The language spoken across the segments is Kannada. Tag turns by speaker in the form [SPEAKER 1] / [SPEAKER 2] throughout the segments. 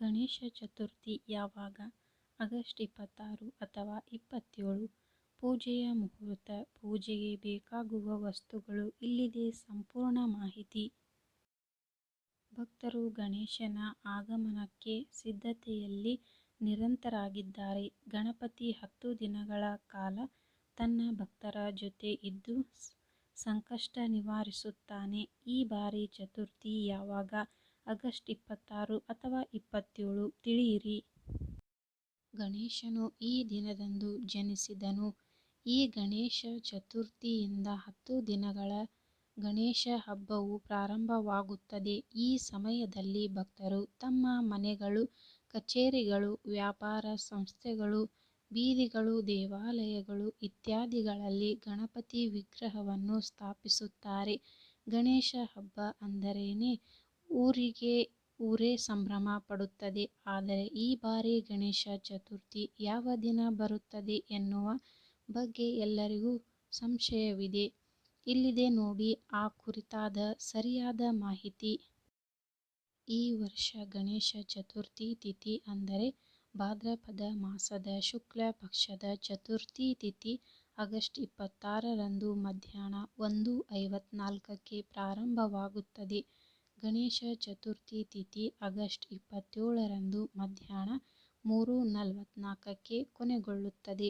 [SPEAKER 1] ಗಣೇಶ ಚತುರ್ಥಿ ಯಾವಾಗ? ಆಗಸ್ಟ್ ಇಪ್ಪತ್ತಾರು ಅಥವಾ ಇಪ್ಪತ್ತೇಳು. ಪೂಜೆಯ ಮುಹೂರ್ತ, ಪೂಜೆಗೆ ಬೇಕಾಗುವ ವಸ್ತುಗಳು ಇಲ್ಲಿದೆ ಸಂಪೂರ್ಣ ಮಾಹಿತಿ. ಭಕ್ತರು ಗಣೇಶನ ಆಗಮನಕ್ಕೆ ಸಿದ್ಧತೆಯಲ್ಲಿ ನಿರಂತರಾಗಿದ್ದಾರೆ ಗಣಪತಿ ಹತ್ತು ದಿನಗಳ ಕಾಲ ತನ್ನ ಭಕ್ತರ ಜೊತೆ ಇದ್ದು ಸಂಕಷ್ಟ ನಿವಾರಿಸುತ್ತಾನೆ. ಈ ಬಾರಿ ಚತುರ್ಥಿ ಯಾವಾಗ? ಆಗಸ್ಟ್ ಇಪ್ಪತ್ತಾರು ಅಥವಾ ಇಪ್ಪತ್ತೇಳು. ತಿಳಿಯಿರಿ. ಗಣೇಶನು ಈ ದಿನದಂದು ಜನಿಸಿದನು. ಈ ಗಣೇಶ ಚತುರ್ಥಿಯಿಂದ ಹತ್ತು ದಿನಗಳ ಗಣೇಶ ಹಬ್ಬವು ಪ್ರಾರಂಭವಾಗುತ್ತದೆ. ಈ ಸಮಯದಲ್ಲಿ ಭಕ್ತರು ತಮ್ಮ ಮನೆಗಳು, ಕಚೇರಿಗಳು, ವ್ಯಾಪಾರ ಸಂಸ್ಥೆಗಳು, ಬೀದಿಗಳು, ದೇವಾಲಯಗಳು ಇತ್ಯಾದಿಗಳಲ್ಲಿ ಗಣಪತಿ ವಿಗ್ರಹವನ್ನು ಸ್ಥಾಪಿಸುತ್ತಾರೆ. ಗಣೇಶ ಹಬ್ಬ ಅಂದರೇನೆ ಊರಿಗೆ ಊರೇ ಸಂಭ್ರಮ ಪಡುತ್ತದೆ. ಆದರೆ ಈ ಬಾರಿ ಗಣೇಶ ಚತುರ್ಥಿ ಯಾವ ದಿನ ಬರುತ್ತದೆ ಎನ್ನುವ ಬಗ್ಗೆ ಎಲ್ಲರಿಗೂ ಸಂಶಯವಿದೆ. ಇಲ್ಲಿದೆ ನೋಡಿ ಆ ಕುರಿತಾದ ಸರಿಯಾದ ಮಾಹಿತಿ. ಈ ವರ್ಷ ಗಣೇಶ ಚತುರ್ಥಿ ತಿಥಿ ಅಂದರೆ ಭಾದ್ರಪದ ಮಾಸದ ಶುಕ್ಲ ಪಕ್ಷದ ಚತುರ್ಥಿ ತಿಥಿ ಆಗಸ್ಟ್ ಇಪ್ಪತ್ತಾರರಂದು ಮಧ್ಯಾಹ್ನ ಒಂದು ಐವತ್ನಾಲ್ಕಕ್ಕೆ ಪ್ರಾರಂಭವಾಗುತ್ತದೆ. ಗಣೇಶ ಚತುರ್ಥಿ ತಿಥಿ ಆಗಸ್ಟ್ ಇಪ್ಪತ್ತೇಳರಂದು ಮಧ್ಯಾಹ್ನ ಮೂರು ನಲವತ್ತ್ನಾಲ್ಕಕ್ಕೆ ಕೊನೆಗೊಳ್ಳುತ್ತದೆ.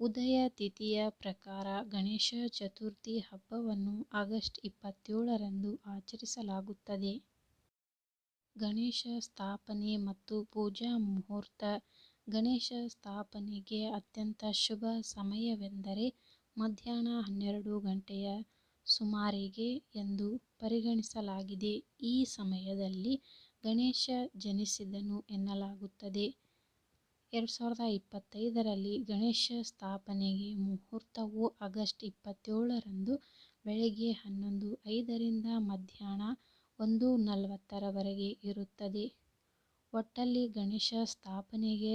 [SPEAKER 1] ಉದಯ ತಿಥಿಯ ಪ್ರಕಾರ ಗಣೇಶ ಚತುರ್ಥಿ ಹಬ್ಬವನ್ನು ಆಗಸ್ಟ್ ಇಪ್ಪತ್ತೇಳರಂದು ಆಚರಿಸಲಾಗುತ್ತದೆ. ಗಣೇಶ ಸ್ಥಾಪನೆ ಮತ್ತು ಪೂಜಾ ಮುಹೂರ್ತ. ಗಣೇಶ ಸ್ಥಾಪನೆಗೆ ಅತ್ಯಂತ ಶುಭ ಸಮಯವೆಂದರೆ ಮಧ್ಯಾಹ್ನ ಹನ್ನೆರಡು ಗಂಟೆಯ ಸುಮಾರಿಗೆ ಎಂದು ಪರಿಗಣಿಸಲಾಗಿದೆ. ಈ ಸಮಯದಲ್ಲಿ ಗಣೇಶ ಜನಿಸಿದನು ಎನ್ನಲಾಗುತ್ತದೆ. ಎರಡು ಸಾವಿರದ ಇಪ್ಪತ್ತೈದರಲ್ಲಿ ಗಣೇಶ ಸ್ಥಾಪನೆಗೆ ಮುಹೂರ್ತವು ಆಗಸ್ಟ್ ಇಪ್ಪತ್ತೇಳರಂದು ಬೆಳಗ್ಗೆ ಹನ್ನೊಂದು ಐದರಿಂದ ಮಧ್ಯಾಹ್ನ ಒಂದು ನಲವತ್ತರವರೆಗೆ ಇರುತ್ತದೆ. ಒಟ್ಟಲ್ಲಿ ಗಣೇಶ ಸ್ಥಾಪನೆಗೆ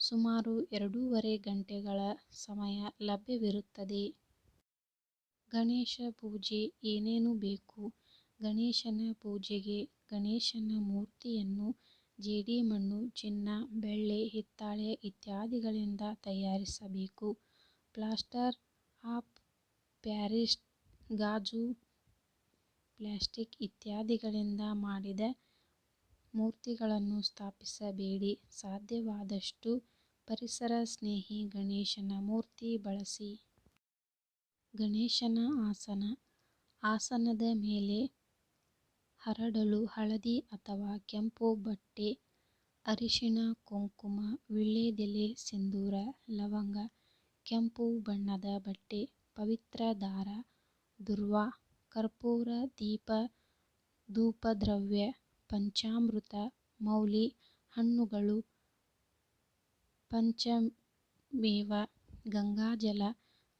[SPEAKER 1] ಸುಮಾರು ಎರಡೂವರೆ ಗಂಟೆಗಳ ಸಮಯ ಲಭ್ಯವಿರುತ್ತದೆ. ಗಣೇಶ ಪೂಜೆ ಏನೇನು ಬೇಕು? ಗಣೇಶನ ಪೂಜೆಗೆ ಗಣೇಶನ ಮೂರ್ತಿಯನ್ನು ಜೇಡಿಮಣ್ಣು, ಚಿನ್ನ, ಬೆಳ್ಳಿ, ಹಿತ್ತಾಳೆ ಇತ್ಯಾದಿಗಳಿಂದ ತಯಾರಿಸಬೇಕು. ಪ್ಲಾಸ್ಟರ್ ಆಫ್ ಪ್ಯಾರಿಸ್, ಗಾಜು, ಪ್ಲಾಸ್ಟಿಕ್ ಇತ್ಯಾದಿಗಳಿಂದ ಮಾಡಿದ ಮೂರ್ತಿಗಳನ್ನು ಸ್ಥಾಪಿಸಬೇಡಿ. ಸಾಧ್ಯವಾದಷ್ಟು ಪರಿಸರ ಸ್ನೇಹಿ ಗಣೇಶನ ಮೂರ್ತಿ ಬಳಸಿ. ಗಣೇಶನ ಆಸನ. ಆಸನದ ಮೇಲೆ ಹರಡಲು ಹಳದಿ ಅಥವಾ ಕೆಂಪು ಬಟ್ಟೆ, ಅರಿಶಿಣ, ಕುಂಕುಮ, ವೀಳ್ಯದೆಲೆ, ಸಿಂಧೂರ, ಲವಂಗ, ಕೆಂಪು ಬಣ್ಣದ ಬಟ್ಟೆ, ಪವಿತ್ರ ದಾರ, ದುರ್ವಾ, ಕರ್ಪೂರ, ದೀಪ, ಧೂಪದ್ರವ್ಯ, ಪಂಚಾಮೃತ, ಮೌಲಿ, ಹಣ್ಣುಗಳು, ಪಂಚಮೇವ, ಗಂಗಾಜಲ,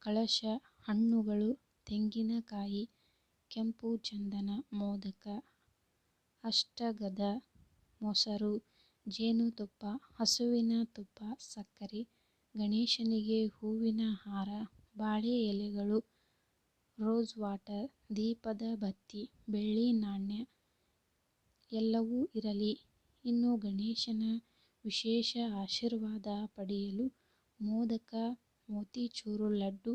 [SPEAKER 1] ಕಳಶ, ಹಣ್ಣುಗಳು, ತೆಂಗಿನಕಾಯಿ, ಕೆಂಪು ಚಂದನ, ಮೋದಕ, ಅಷ್ಟಗದ ಮೊಸರು, ಜೇನುತುಪ್ಪ, ಹಸುವಿನ ತುಪ್ಪ, ಸಕ್ಕರೆ, ಗಣೇಶನಿಗೆ ಹೂವಿನ ಹಾರ, ಬಾಳೆ ಎಲೆಗಳು, ರೋಸ್ ವಾಟರ್, ದೀಪದ ಬತ್ತಿ, ಬೆಳ್ಳಿ ನಾಣ್ಯ ಎಲ್ಲವೂ ಇರಲಿ. ಇನ್ನು ಗಣೇಶನ ವಿಶೇಷ ಆಶೀರ್ವಾದ ಪಡೆಯಲು ಮೋದಕ, ಮೋತಿಚೂರು ಲಡ್ಡು,